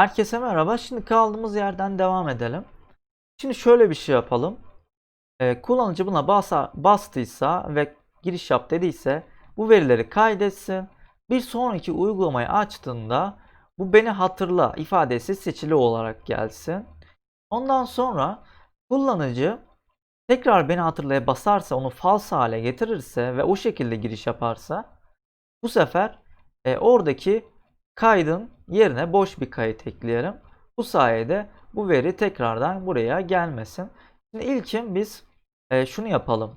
Herkese merhaba. Şimdi kaldığımız yerden devam edelim. Şimdi şöyle bir şey yapalım. Ee, kullanıcı buna basa, bastıysa ve giriş yap dediyse bu verileri kaydetsin. Bir sonraki uygulamayı açtığında bu beni hatırla ifadesi seçili olarak gelsin. Ondan sonra kullanıcı tekrar beni hatırlaya basarsa onu false hale getirirse ve o şekilde giriş yaparsa bu sefer e, oradaki kaydın yerine boş bir kayıt ekleyelim. Bu sayede bu veri tekrardan buraya gelmesin. Şimdi ilkin biz e, şunu yapalım.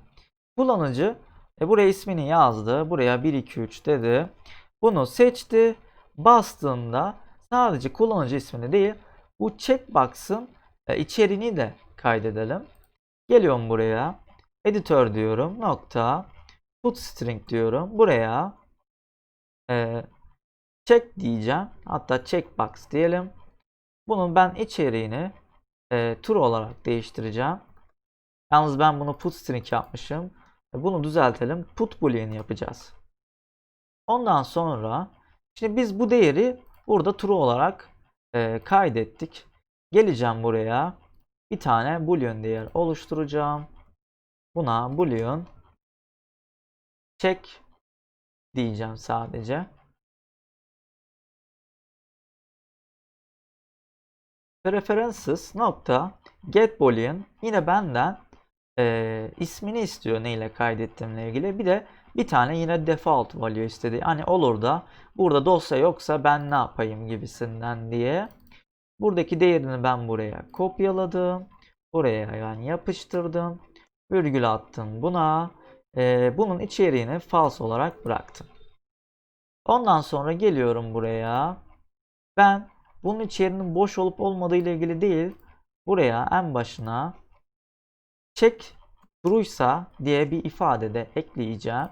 Kullanıcı e, buraya ismini yazdı. Buraya 1 2 3 dedi. Bunu seçti. Bastığında sadece kullanıcı ismini değil bu checkbox'ın e, içeriğini de kaydedelim. Geliyorum buraya. Editör diyorum. Nokta. Put string diyorum. Buraya e, check diyeceğim. Hatta checkbox diyelim. Bunun ben içeriğini e, true olarak değiştireceğim. Yalnız ben bunu put string yapmışım. E, Bunu düzeltelim. Put boolean yapacağız. Ondan sonra şimdi biz bu değeri burada true olarak e, kaydettik. Geleceğim buraya. Bir tane boolean değer oluşturacağım. Buna boolean check diyeceğim sadece. Preferences nokta get boolean yine benden e, ismini istiyor neyle kaydettiğimle ilgili. Bir de bir tane yine default value istedi. Hani olur da burada dosya yoksa ben ne yapayım gibisinden diye. Buradaki değerini ben buraya kopyaladım. Buraya yani yapıştırdım. Virgül attım buna. E, bunun içeriğini false olarak bıraktım. Ondan sonra geliyorum buraya. Ben bunun içeriğinin boş olup olmadığı ile ilgili değil. Buraya en başına check true'ysa diye bir ifade de ekleyeceğim.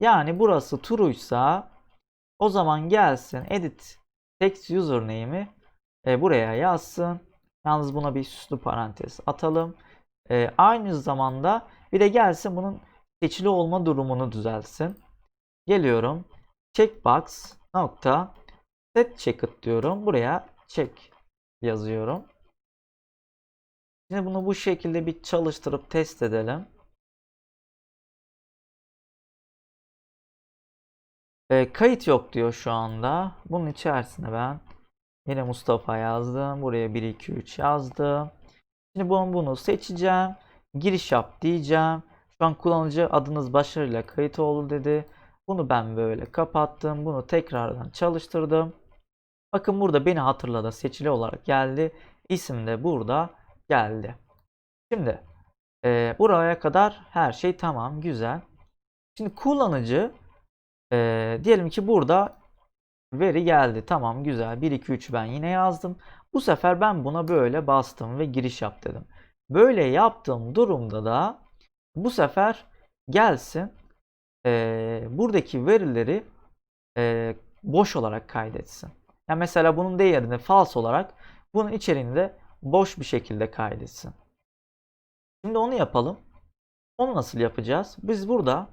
Yani burası true'ysa o zaman gelsin edit text username'i e, buraya yazsın. Yalnız buna bir süslü parantez atalım. E, aynı zamanda bir de gelsin bunun seçili olma durumunu düzelsin. Geliyorum. Checkbox nokta set checked diyorum. Buraya check yazıyorum. Şimdi bunu bu şekilde bir çalıştırıp test edelim. E, kayıt yok diyor şu anda. Bunun içerisine ben yine Mustafa yazdım. Buraya 1 2 3 yazdım. Şimdi bunu, bunu seçeceğim. Giriş yap diyeceğim. Şu an kullanıcı adınız başarıyla kayıt oldu dedi. Bunu ben böyle kapattım. Bunu tekrardan çalıştırdım. Bakın burada beni hatırladı seçili olarak geldi. İsim de burada geldi. Şimdi e, buraya kadar her şey tamam güzel. Şimdi kullanıcı e, diyelim ki burada veri geldi. Tamam güzel 1 2 3 ben yine yazdım. Bu sefer ben buna böyle bastım ve giriş yap dedim. Böyle yaptığım durumda da bu sefer gelsin e, buradaki verileri e, boş olarak kaydetsin. Yani mesela bunun değerini false olarak bunun içeriğini de boş bir şekilde kaydetsin. Şimdi onu yapalım. Onu nasıl yapacağız? Biz burada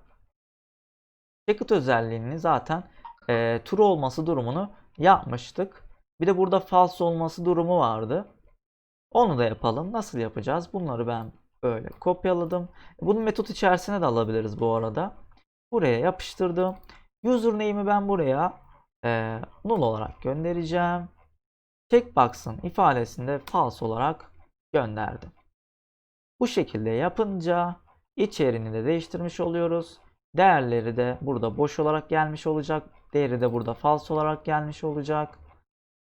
checked özelliğini zaten e, true olması durumunu yapmıştık. Bir de burada false olması durumu vardı. Onu da yapalım. Nasıl yapacağız? Bunları ben böyle kopyaladım. Bunu metot içerisine de alabiliriz bu arada. Buraya yapıştırdım. Username'i ben buraya e, null olarak göndereceğim. Checkbox'ın ifadesinde false olarak gönderdim. Bu şekilde yapınca içeriğini de değiştirmiş oluyoruz. Değerleri de burada boş olarak gelmiş olacak. Değeri de burada false olarak gelmiş olacak.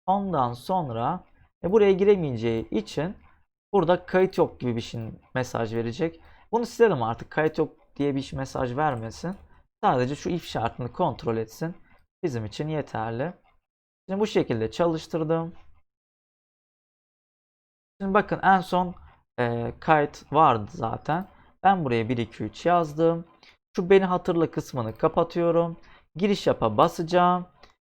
Ondan sonra e, buraya giremeyeceği için burada kayıt yok gibi bir şey mesaj verecek. Bunu silelim artık kayıt yok diye bir mesaj vermesin. Sadece şu if şartını kontrol etsin. Bizim için yeterli. Şimdi bu şekilde çalıştırdım. Şimdi bakın en son e, kayıt vardı zaten. Ben buraya 1 2 3 yazdım. Şu beni hatırla kısmını kapatıyorum. Giriş yapa basacağım.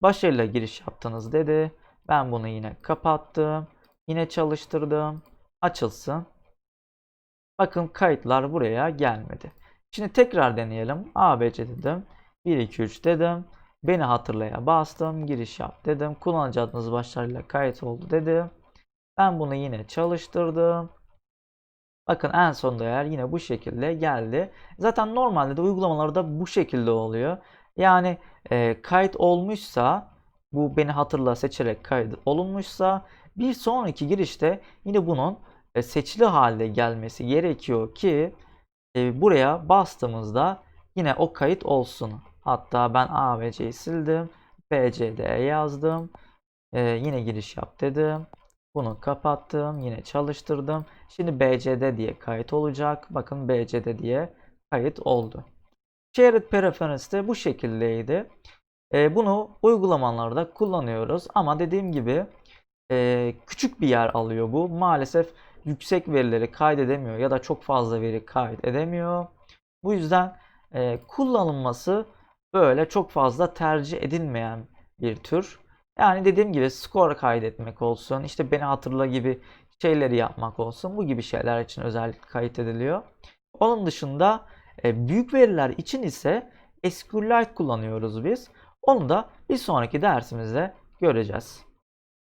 Başarıyla giriş yaptınız dedi. Ben bunu yine kapattım. Yine çalıştırdım. Açılsın. Bakın kayıtlar buraya gelmedi. Şimdi tekrar deneyelim. ABC dedim. 1 2 3 dedim. Beni hatırlaya bastım. Giriş yap dedim. Kullanıcı adınız başlarıyla kayıt oldu dedim. Ben bunu yine çalıştırdım. Bakın en son değer yine bu şekilde geldi. Zaten normalde de uygulamalarda bu şekilde oluyor. Yani e, kayıt olmuşsa bu beni hatırla seçerek kayıt olunmuşsa bir sonraki girişte yine bunun e, seçili halde gelmesi gerekiyor ki e, buraya bastığımızda yine o kayıt olsun. Hatta ben A ve C'yi sildim. B, yazdım. E, yine giriş yap dedim. Bunu kapattım. Yine çalıştırdım. Şimdi BCD diye kayıt olacak. Bakın BCD diye kayıt oldu. Shared Preference de bu şekildeydi. E, bunu uygulamalarda kullanıyoruz. Ama dediğim gibi e, küçük bir yer alıyor bu. Maalesef yüksek verileri kaydedemiyor ya da çok fazla veri kaydedemiyor. Bu yüzden e, kullanılması böyle çok fazla tercih edilmeyen bir tür. Yani dediğim gibi skor kaydetmek olsun, işte beni hatırla gibi şeyleri yapmak olsun. Bu gibi şeyler için özellikle kayıt ediliyor. Onun dışında e, büyük veriler için ise SQLite kullanıyoruz biz. Onu da bir sonraki dersimizde göreceğiz.